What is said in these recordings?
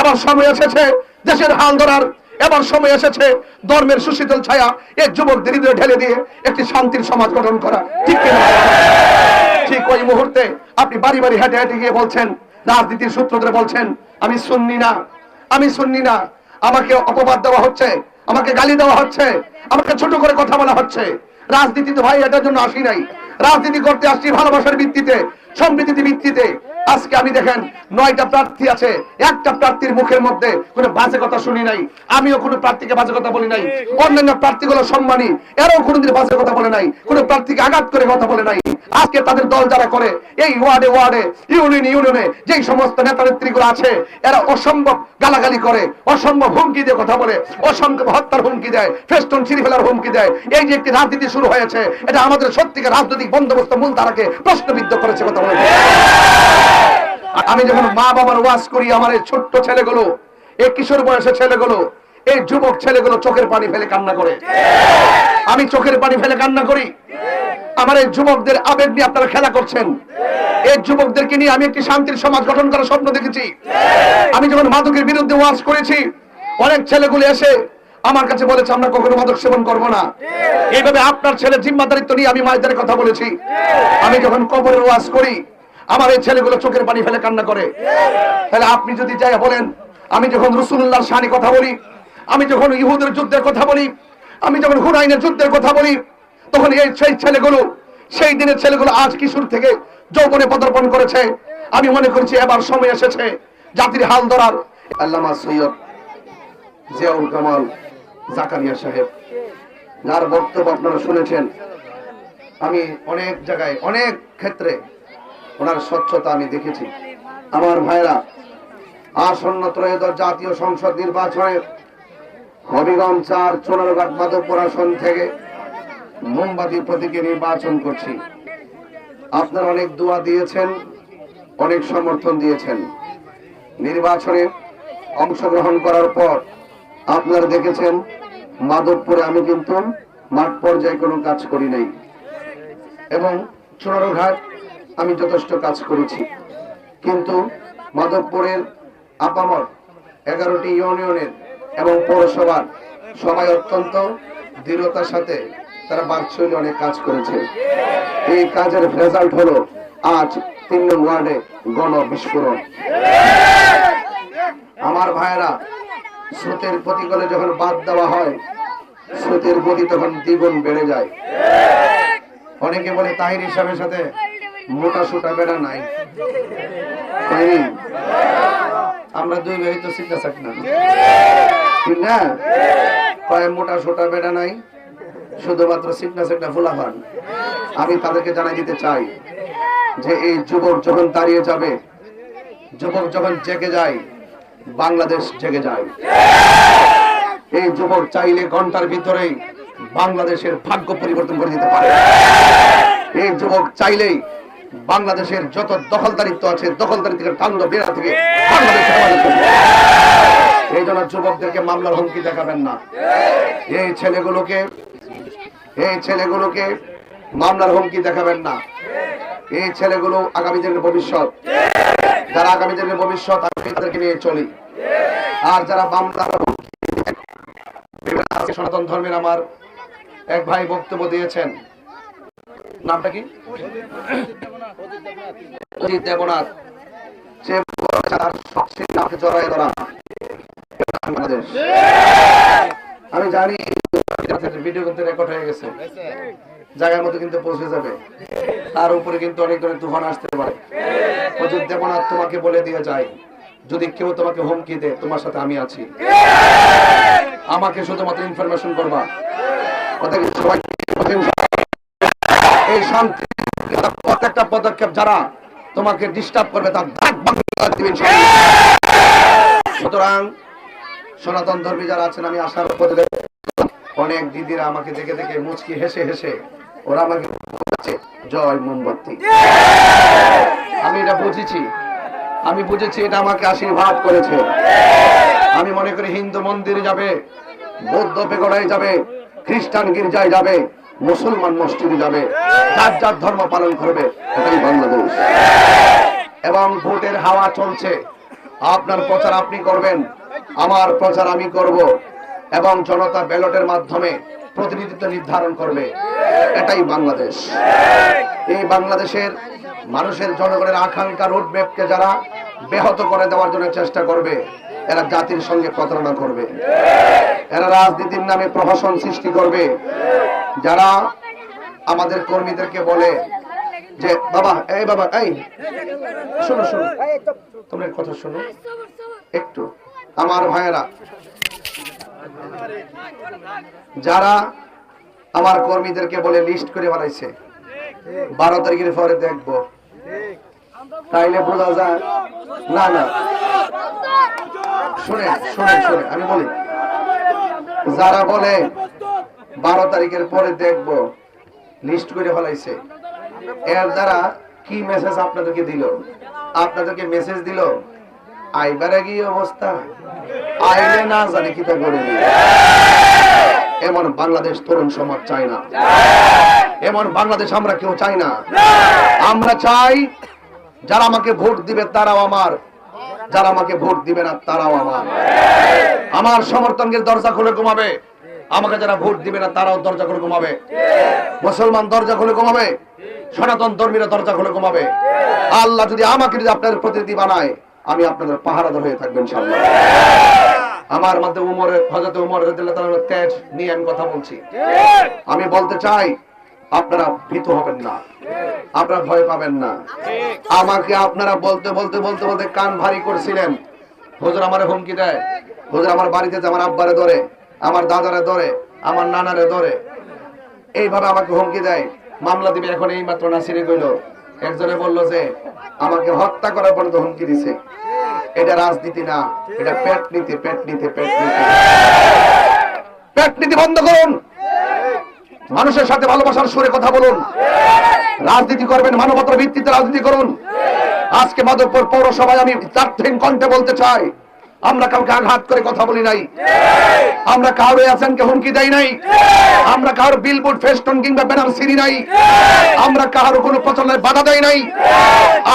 এবার সময় এসেছে দেশের হাল ধরার, এবার সময় এসেছে ধর্মের সুশীতল ছায়া এই যুবকদের হৃদয়ে ঢেলে দিয়ে একটি শান্তির সমাজ গঠন করা। ঠিক ঠিক ওই মুহূর্তে আপনি বাড়ি বাড়ি হেঁটে হেঁটে গিয়ে বলছেন, রাজনীতির সূত্র ধরে বলছেন, আমি শুননি না, আমি শুননি না, আমাকে অপবাদ দেওয়া হচ্ছে, আমাকে গালি দেওয়া হচ্ছে, আমাকে ছোট করে কথা বলা হচ্ছে। রাজনীতি তো ভাই এটার জন্য আসি নাই। রাজনীতি করতে আসছি ভালোবাসার ভিত্তিতে সম্প্রীতির ভিত্তিতে। আজকে আমি দেখেন, নয়টা প্রার্থী আছে, একটা প্রার্থীর মুখের মধ্যে কোনো বাজে কথা শুনি নাই, আমিও কোনো প্রার্থীকে বাজে কথা বলি নাই, অন্যান্য প্রার্থীগুলো সম্মানী, এরাও কোনোদিন বাজে কথা বলে নাই, কোনো প্রার্থীকে আঘাত করে কথা বলে নাই। আজকে তাদের দল যারা করে, এই ওয়ার্ডে ওয়ার্ডে, ইউনিয়ন ইউনিয়নে যেই সমস্ত নেতা নেত্রীগুলো আছে, এরা অসম্ভব গালাগালি করে, অসম্ভব হুমকি দিয়ে কথা বলে, অসম্ভব হত্যার হুমকি দেয়, ফেস্টন ছিঁড়ে ফেলার হুমকি দেয়। এই যে একটি রাজনীতি শুরু হয়েছে, এটা আমাদের সত্যিকার রাজনৈতিক বন্দোবস্ত মূল ধারাকে প্রশ্নবিদ্ধ করেছে কথা আমি যখন মা বাবার ওয়াজ করি, আমার এই ছোট্ট ছেলেগুলো, এই কিশোর বয়সের ছেলেগুলো, এই যুবক ছেলেগুলো চোখের পানি ফেলে কান্না করে। আমি চোখের পানি ফেলে কান্না করি। আমার এই যুবকদের আবেগ নিয়ে আপনারা খেলা করছেন। এই যুবকদেরকে নিয়ে আমি একটি শান্তির সমাজ গঠন করার স্বপ্ন দেখেছি। আমি যখন মাদকের বিরুদ্ধে ওয়াজ করেছি, অনেক ছেলেগুলো এসে আমার কাছে বলেছে আমরা কখনো মাদক সেবন করব না। এইভাবে আপনার ছেলে জিম্মাদারিত্ব নিয়ে আমি মায়েদের কথা বলেছি। আমি যখন কবরের ওয়াজ করি আমার এই ছেলেগুলো চোখের পানি ফেলে কান্না করে। তাহলে আপনি যদি যাই বলেন আমি যখন রসুল্লাহ শানি কথা বলি আমি যখন ইহুদের যুদ্ধের কথা বলি আমি যখন হুনাইনের যুদ্ধের কথা বলি তখন এই সেই ছেলেগুলো সেই দিনের ছেলেগুলো আজ কিশোর থেকে যৌবনে পদার্পণ করেছে। আমি মনে করছি এবার সময় এসেছে জাতির হাল ধরার। আল্লামা সৈয়দ জিয়াউল কামাল জাকারিয়া সাহেব। যার বক্তব্য আপনারা শুনেছেন। আমি অনেক জায়গায়, অনেক ক্ষেত্রে ওনার স্বচ্ছতা আমি দেখেছি। আমার ভাইরা আসন্ন ত্রয়োদশ জাতীয় সংসদ নির্বাচনে হবিগঞ্জ চার, চোনারঘাট, মাধবপুর আসন থেকে মোমবাতি প্রতীকে নির্বাচন করছি। আপনারা অনেক দোয়া দিয়েছেন, অনেক সমর্থন দিয়েছেন। নির্বাচনে অংশগ্রহণ করার পর আপনারা দেখেছেন, মাধবপুরে আমি কিন্তু মাঠ পর্যায়ে কোনো কাজ করি নাই। এবং চুনারঘাট আমি যথেষ্ট কাজ করেছি। কিন্তু মাধবপুরের আপামর এগারোটি ইউনিয়নের এবং পৌরসভার সবাই অত্যন্ত দৃঢ়তার সাথে তারা ভার্চুয়ালি অনেক কাজ করেছে। এই কাজের রেজাল্ট হলো আজ তিন ওয়ার্ডে গণ বিস্ফোরণ। আমার ভাইয়েরা স্রোতের প্রতিকলে যখন বাদ দেওয়া হয়, স্রোতের গতি তখন দ্বিগুণ বেড়ে যায়। অনেকে বলে তাহির হিসাবের সাথে মোটা সোটা বেড়া নাই। আমরা দুই ভাই তো চিন্তা চাক না? মোটা বেড়া নাই, শুধুমাত্র আমি তাদেরকে জানাই দিতে চাই যে, এই যুবক যখন দাঁড়িয়ে যাবে, যুবক যখন জেগে যায় বাংলাদেশ জেগে যায়। এই যুবক চাইলে ঘণ্টার ভিতরেই বাংলাদেশের ভাগ্য পরিবর্তন করে দিতে পারে। এই যুবক চাইলেই বাংলাদেশের যত দখলদারিত্ব আছে, দখলদারি থেকে বেড়া থেকে এই জন্য যুবকদেরকে মামলার হুমকি দেখাবেন না। এই ছেলেগুলোকে এই ছেলেগুলোকে মামলার হুমকি দেখাবেন না। এই ছেলেগুলো আগামী দিনের ভবিষ্যৎ। যারা আগামী দিনের ভবিষ্যৎ, আমি তাদেরকে নিয়ে চলি। আর যারা হুমকি সনাতন ধর্মের আমার এক ভাই বক্তব্য দিয়েছেন। নামটা কি? দেবনাথ। জড়ায় আমি জানি ভিডিও কিন্তু রেকর্ড হয়ে গেছে। জায়গার মতো কিন্তু পৌঁছে যাবে। তার উপরে কিন্তু অনেক ধরনের তুফান আসতে পারে। অজিত দেবনাথ তোমাকে বলে দিয়ে যায়, যদি কেউ তোমাকে হুমকি দেয়, তোমার সাথে আমি আছি। আমাকে শুধুমাত্র ইনফরমেশন করবা। এই শান্তি প্রত্যেকটা পদক্ষেপ যারা তোমাকে ডিস্টার্ব করবে, তার দাগ বাংলা সুতরাং সনাতন ধর্মী যারা আছেন, আমি আশার উপরে অনেক দিদিরা আমাকে দেখে দেখে মুচকি হেসে হেসে ওরা আমাকে জয় মোমবাতি। আমি এটা বুঝেছি। আমি বুঝেছি এটা আমাকে আশীর্বাদ করেছে। আমি মনে করি হিন্দু মন্দিরে যাবে, বৌদ্ধ পেগড়ায় যাবে, খ্রিস্টান গির্জায় যাবে, মুসলমান মসজিদে যাবে, যার যার ধর্ম পালন করবে, এটাই বাংলাদেশ। এবং ভোটের হাওয়া চলছে। আপনার প্রচার আপনি করবেন, আমার প্রচার আমি করব এবং জনতা ব্যালটের মাধ্যমে প্রতিনিধিত্ব নির্ধারণ করবে। এটাই বাংলাদেশ। এই বাংলাদেশের মানুষের জনগণের আকাঙ্ক্ষা রোডম্যাপকে যারা ব্যাহত করে দেওয়ার জন্য চেষ্টা করবে, এরা জাতির সঙ্গে প্রতারণা করবে। এরা রাজনীতির নামে প্রহসন সৃষ্টি করবে। যারা আমাদের কর্মীদেরকে বলে যে, বাবা, এই বাবা, এই। শোনো শোনো। তোমরা কথা শোনো। একটু। আমার ভাইয়েরা, যারা আমার কর্মীদেরকে বলে লিস্ট করে বানাইছে, বারো তারিখের পরে দেখব। তাইলে বোঝা যায় না না। শুনে শুনে শুনে, আমি বলি। যারা বলে বারো তারিখের পরে দেখব লিস্ট করে ফেলাইছে এর দ্বারা কি মেসেজ আপনাদেরকে দিল? আপনাদেরকে মেসেজ দিল, আইবারে কি অবস্থা? আইলে না জানি কি তা করে এমন বাংলাদেশ তরুণ সমাজ চাই না। এমন বাংলাদেশ আমরা কেউ চাই না। আমরা চাই, যারা আমাকে ভোট দিবে তারাও আমার। যারা আমাকে ভোট দিবে না তারাও আমার। আমার সমর্থনকে দরজা খুলে ঘুমাবে। আমাকে যারা ভোট দিবে না তারাও দরজা খুলে ঘুমাবে। মুসলমান দরজা খুলে ঘুমাবে। সনাতন ধর্মীরা দরজা খুলে ঘুমাবে। আল্লাহ যদি আমাকে যদি আপনাদের প্রতিনিধি বানায়, আমি আপনাদের পাহারাদার হয়ে থাকবেন ইনশাআল্লাহ। আমার মধ্যে উমরের হজরত উমর রাদিয়াল্লাহু তেজ নিয়ে আমি কথা বলছি। আমি বলতে চাই, আপনারা ভীত হবেন না। আপনারা ভয় পাবেন না। আমাকে আপনারা বলতে বলতে বলতে বলতে কান ভারী করছিলেন। হুজুর আমারে হুমকি দেয়। হুজুর আমার বাড়িতে আমার আব্বারে ধরে, আমার দাদারে ধরে, আমার নানারে ধরে। এইভাবে আমাকে হুমকি দেয়। মামলা দিবে। এখন এই মাত্র নাসিরে কইল, একজনে বলল যে, আমাকে হত্যা করার পর্যন্ত হুমকি দিছে। এটা রাজনীতি না, এটা পেট নীতি পেট নীতি পেট নীতি। পেট নীতি বন্ধ করুন। মানুষের সাথে ভালোবাসার সুরে কথা বলুন। রাজনীতি করবেন, মানবতার ভিত্তিতে রাজনীতি করুন। আজকে মাধবপুর পৌরসভায় আমি চারদিন কণ্ঠে বলতে চাই। আমরা কাউকে আঘাত করে কথা বলি নাই। আমরা কারও আছেনকে হুমকি দেই নাই। আমরা কারও বিলবোর্ড ফেস্টন কিংবা ব্যানার সিরি নাই। আমরা কারও কোনো প্রচারণায় বাধা দেই নাই।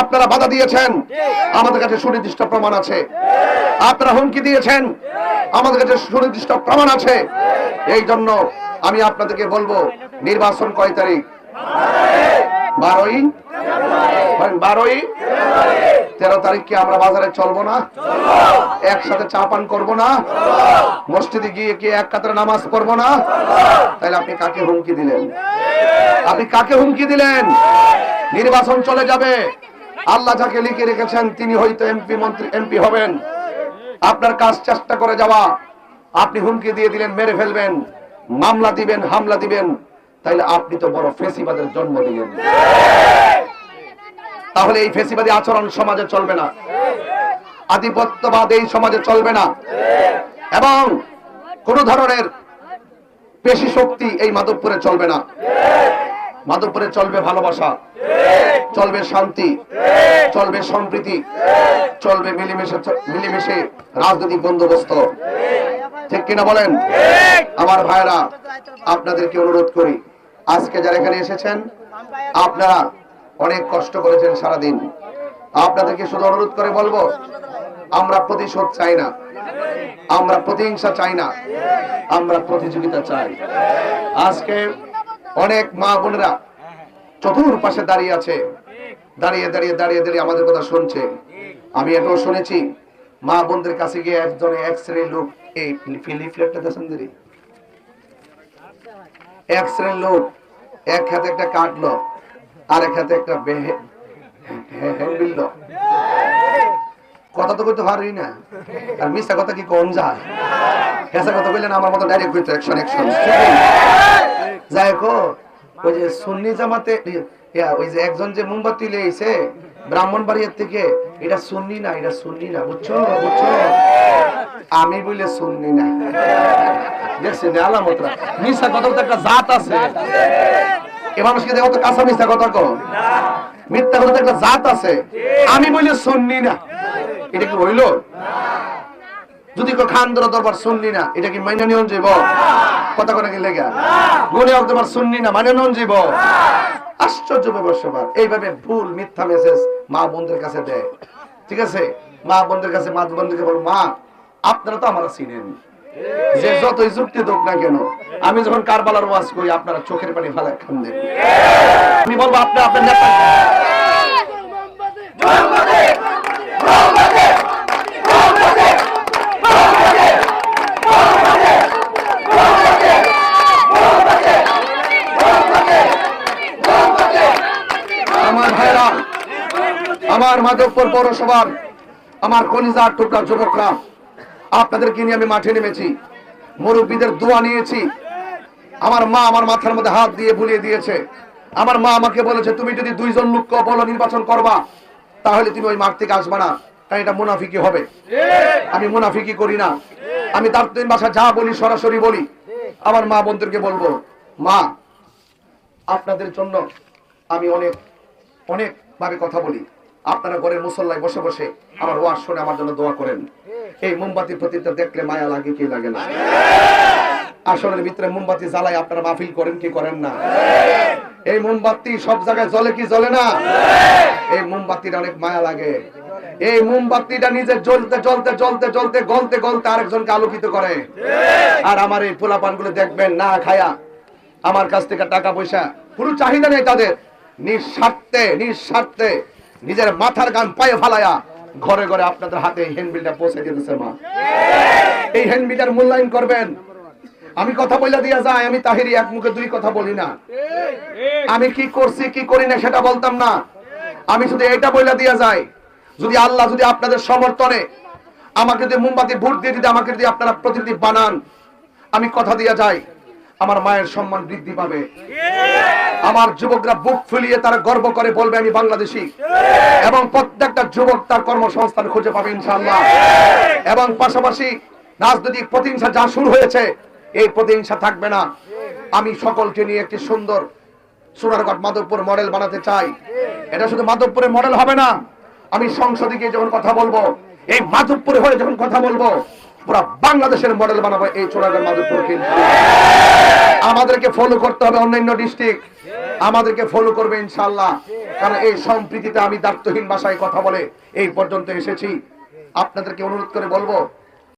আপনারা বাধা দিয়েছেন। আমাদের কাছে সুনির্দিষ্ট প্রমাণ আছে। আপনারা হুমকি দিয়েছেন। আমাদের কাছে সুনির্দিষ্ট প্রমাণ আছে। এই জন্য আমি আপনাদেরকে বলব, নির্বাচন কয় তারিখ? বারোই? বারোই। তেরো তারিখ কি আমরা বাজারে চলবো না? একসাথে চা পান করব না? মসজিদে গিয়ে কি এক কাতারে নামাজ পড়ব না? তাহলে আপনি কাকে হুমকি দিলেন? আপনি কাকে হুমকি দিলেন? নির্বাচন চলে যাবে। আল্লাহ যাকে লিখে রেখেছেন, তিনি হয়তো এমপি মন্ত্রী, এমপি হবেন। আপনার কাজ চেষ্টা করে যাওয়া। আপনি হুমকি দিয়ে দিলেন, মেরে ফেলবেন। মামলা দিবেন, হামলা দিবেন। তাইলে আপনি তো বড় ফেসিবাদের জন্ম দিলেন। তাহলে এই ফেসিবাদী আচরণ সমাজে চলবে না। আধিপত্যবাদ এই সমাজে চলবে না। এবং কোন ধরনের পেশি শক্তি এই মাধবপুরে চলবে না। মাধবপুরে চলবে ভালোবাসা। চলবে শান্তি। চলবে সম্প্রীতি। চলবে মিলেমিশে মিলেমিশে রাজনৈতিক বন্দোবস্ত। ঠিক কিনা বলেন? আমার ভাইরা আপনাদেরকে অনুরোধ করি আজকে যারা এখানে এসেছেন আপনারা অনেক কষ্ট করেছেন সারাদিন আপনাদেরকে শুধু অনুরোধ করে বলব আমরা প্রতিশোধ চাই না আমরা প্রতিহিংসা চাই না আমরা প্রতিযোগিতা চাই আজকে অনেক মা বোনেরা চতুর্পাশে দাঁড়িয়ে আছে দাঁড়িয়ে দাঁড়িয়ে দাঁড়িয়ে দাঁড়িয়ে আমাদের কথা শুনছে আমি এটাও শুনেছি মা বোনদের কাছে গিয়ে একজনে এক শ্রেণির লোক এই লিফলেটটা দেখেন এক শ্রেণির লোক এক হাতে একটা কাটলো আর এক হাতে একটা কথা তো কইতে পারি না। আর মিশা কথা কি কোন যায়? হেসা কথা কইলেন আমার মতো ডাইরেক্ট হইতো একশন একশন যাই হোক ওই যে সুন্নি জামাতে ইয়া, ওই যে একজন যে মোমবাতি লেইছে ব্রাহ্মণ বাড়ির থেকে, এটা সুন্নি না, এটা সুন্নি না, বুঝছ? বুঝছ? আমি বলে সুন্নি না। দেখছেন আলামতরা মিশা কথা তো কথা একটা জাত আছে। যদি খান ধরো শুনলি না, এটা কি কথা কি লেগা? গুণে তোমার না, মাইনা নিয়ন যাইব আশ্চর্য ব্যাপার। এইভাবে ভুল, মিথ্যা মেসেজ মা বোনদের কাছে দেয়। ঠিক আছে? মা বোনদের কাছে মা বোনদেরকে বল, মা, আপনারা তো আমার চিনেন। যে যতই যুক্তি দোক না কেন, আমি যখন কারবালার ওয়াজ করি, আপনারা চোখের পানি ফেলা খান দেন আমি বলব, আপনার আপনার নেতা আমার মাধবপুর পৌরসভার আমার কলিজার টুকরা যুবকরা, আপনাদেরকে নিয়ে আমি মাঠে নেমেছি। মুরব্বীদের দোয়া নিয়েছি। আমার মা আমার মাথার মধ্যে হাত দিয়ে বুলিয়ে দিয়েছে। আমার মা আমাকে বলেছে, তুমি যদি দুইজন লোককে বলো নির্বাচন করবা, তাহলে তুমি ওই মাঠ থেকে আসবে না। কারণ এটা মুনাফিকি হবে। আমি মুনাফিকি করি না। আমি তার তিন ভাষা যা বলি, সরাসরি বলি। আমার মা বন্ধুকে বলব, মা, আপনাদের জন্য আমি অনেক অনেক ভাবে কথা বলি। আপনারা ঘরের মুসল্লায় বসে বসে আমার ওয়াজ শুনে আমার জন্য দোয়া করেন। এই মোমবাতির প্রতিটা দেখলে মায়া লাগে কি লাগে না? আসলের ভিতরে মোমবাতি জ্বালাই আপনারা মাহফিল করেন কি করেন না? এই মোমবাতি সব জায়গায় জ্বলে কি জ্বলে না? এই মোমবাতির অনেক মায়া লাগে। এই মোমবাতিটা নিজে জ্বলতে জ্বলতে জ্বলতে জ্বলতে, গলতে গলতে আরেকজনকে আলোকিত করে। আর আমার এই পোলাপানগুলো দেখবেন, না খায়া আমার কাছ থেকে টাকা পয়সা, কোনো চাহিদা নেই তাদের। নিঃস্বার্থে নিঃস্বার্থে। নিজের মাথার গান পায়ে ফালায়া ঘরে ঘরে আপনাদের হাতে হ্যান্ডবিলটা পৌঁছে দিতেছে মা। এই হ্যান্ডবিলটার মূল্যায়ন করবেন। আমি কথা বলে দিয়া যায় আমি তাহিরি এক মুখে দুই কথা বলি না। আমি কি করছি, কি করি না সেটা বলতাম না। আমি শুধু এটা বলে দিয়া যায় যদি আল্লাহ যদি আপনাদের সমর্থনে আমাকে যদি মোমবাতি ভোট দিয়ে দিতে আমাকে যদি আপনারা প্রতিনিধি বানান, আমি কথা দিয়া যাই, আমার মায়ের সম্মান বৃদ্ধি পাবে। আমার যুবকরা বুক ফুলিয়ে তারা গর্ব করে বলবে, আমি বাংলাদেশি। এবং প্রত্যেকটা যুবক তার কর্মসংস্থান খুঁজে পাবে, ইনশাআল্লাহ। এবং পাশাপাশি রাজনৈতিক প্রতিহিংসা যা শুরু হয়েছে, এই প্রতিহিংসা থাকবে না। আমি সকলকে নিয়ে একটি সুন্দর সোনারঘাট মাধবপুর মডেল বানাতে চাই। এটা শুধু মাধবপুরের মডেল হবে না, আমি সংসদে গিয়ে যখন কথা বলব, এই মাধবপুরে হয়ে যখন কথা বলব পুরা বাংলাদেশের মডেল বানাবো এই চোরাগড় মাধবপুর কিন্তু আমাদেরকে ফলো করতে হবে অন্যান্য ডিস্ট্রিক্ট আমাদেরকে ফলো করবে ইনশাল্লাহ কারণ এই সম্প্রীতিতে আমি দায়িত্বহীন ভাষায় কথা বলে এই পর্যন্ত এসেছি। আপনাদেরকে অনুরোধ করে বলব